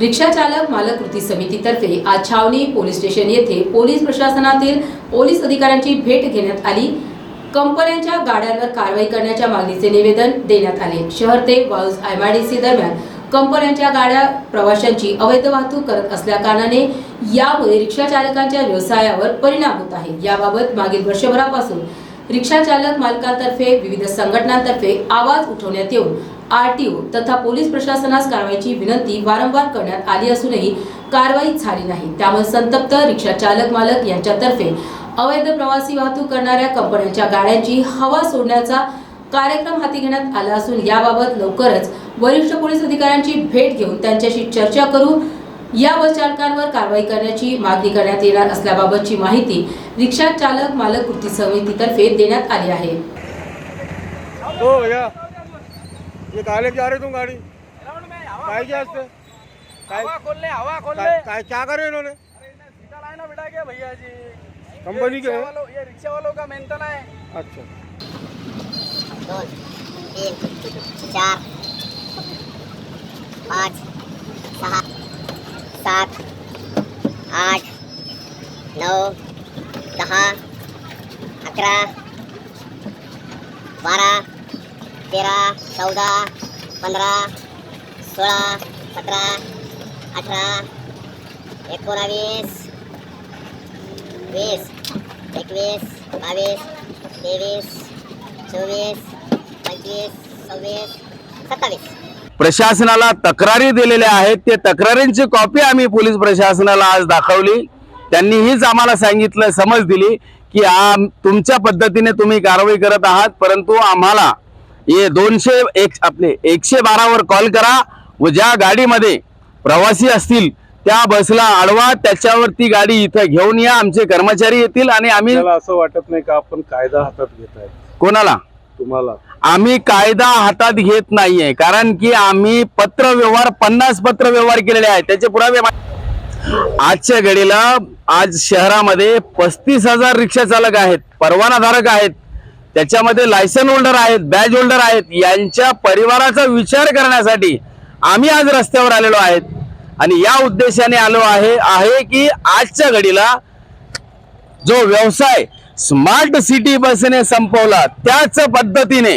रिक्षा चालक मालक कृती समितीतर्फे आज छावणी पोलीस स्टेशन येथे पोलीस प्रशासनातील पोलीस अधिकाऱ्यांची भेट घेण्यात आली. कंपन्यांच्या गाड्यांवर कारवाई करण्याच्या मागणीचे निवेदन देण्यात आले. शहर ते वाळूज एमआयडीसी दरम्यान कंपन्यांच्या गाड्या प्रवाशांची अवैध वाहतूक करत असल्याकारणाने यामुळे रिक्षा चालकांच्या व्यवसायावर परिणाम होत आहे. याबाबत मागील वर्षभरापासून रिक्षा चालक मालकांतर्फे विविध संघटनांतर्फे आवाज उठवण्यात येऊन आरटीओ तथा पोलीस प्रशासनास कारवाईची विनंती वारंवार करण्यात आली असूनही कारवाई झाली नाही. त्यामुळे संतप्त रिक्षा चालक मालक यांच्यातर्फे अवैध प्रवासी वाहतूक करणाऱ्या कंपन्यांच्या गाड्यांची हवा सोडण्याचा कार्यक्रम हाती घेण्यात आला असून याबाबत लवकरच वरिष्ठ पोलीस अधिकाऱ्यांची भेट घेऊन त्यांच्याशी चर्चा करू या बस चालकांवर कारवाई करण्याची मागणी करण्यात येणार असल्याबाबतची माहिती रिक्षा चालक मालक कृती समितीतर्फे देण्यात आली आहे. हो, ये कहाँ जा रहे तुम गाड़ी? क्या करे इन्होंने? भैया जी। कंपनी के ये रिक्शा वालों का मेंटेन है। अच्छा। दो तीन चार पाँच सात आठ नौ बारह तेरा चौदा पंधरा सोळा सतरा अठरा एकोणावीस वीस एकवीस बावीस तेवीस चोवीस पंचवीस सव्वीस सत्तावीस. प्रशासनाला तक्रारी दिलेल्या आहेत. ते तक्रारींची कॉपी आम्ही पोलीस प्रशासनाला आज दाखवली. त्यांनी हीच आम्हाला सांगितलं समज दिली की आम तुमच्या पद्धतीने तुम्ही कारवाई करत आहात परंतु आम्हाला हे दोनशे एक आपले एकशे बारावर कॉल करा. व ज्या गाडीमध्ये प्रवासी असतील त्या बसला अडवा त्याच्यावर ती गाडी इथं घेऊन या. आमचे कर्मचारी येतील आणि आम्ही असं वाटत नाही का आपण कायदा हातात घेत आहे? कोणाला? तुम्हाला. आम्ही कायदा हातात घेत नाहीये कारण की आम्ही पत्र व्यवहार पन्नास पत्र व्यवहार केलेले आहेत. त्याचे पुरावे आजच्या घडीला आज शहरामध्ये पस्तीस हजार रिक्षा चालक आहेत परवानाधारक आहेत. त्याच्यामध्ये लायसन होल्डर आहेत बॅज होल्डर आहेत यांच्या परिवाराचा विचार करण्यासाठी आम्ही आज रस्त्यावर आलेलो आहेत. आणि या उद्देशाने आलो आहे आहे की आजच्या घडीला जो व्यवसाय स्मार्ट सिटी बसने संपवला त्याच पद्धतीने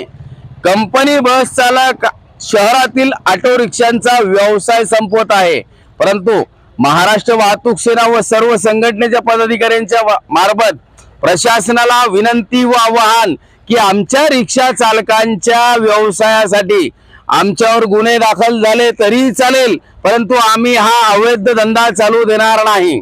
कंपनी बस चालक शहरातील ऑटो रिक्षांचा व्यवसाय संपवत आहे. परंतु महाराष्ट्र वाहतूक सेना व सर्व संघटनेच्या पदाधिकाऱ्यांच्या वा- मार्फत प्रशासनाला विनंती व आवाहन की आमच्या रिक्षा चालकांच्या व्यवसायासाठी आमच्यावर गुन्हे दाखल झाले तरी चालेल परंतु आम्ही हा अवैध धंदा चालू देणार नाही.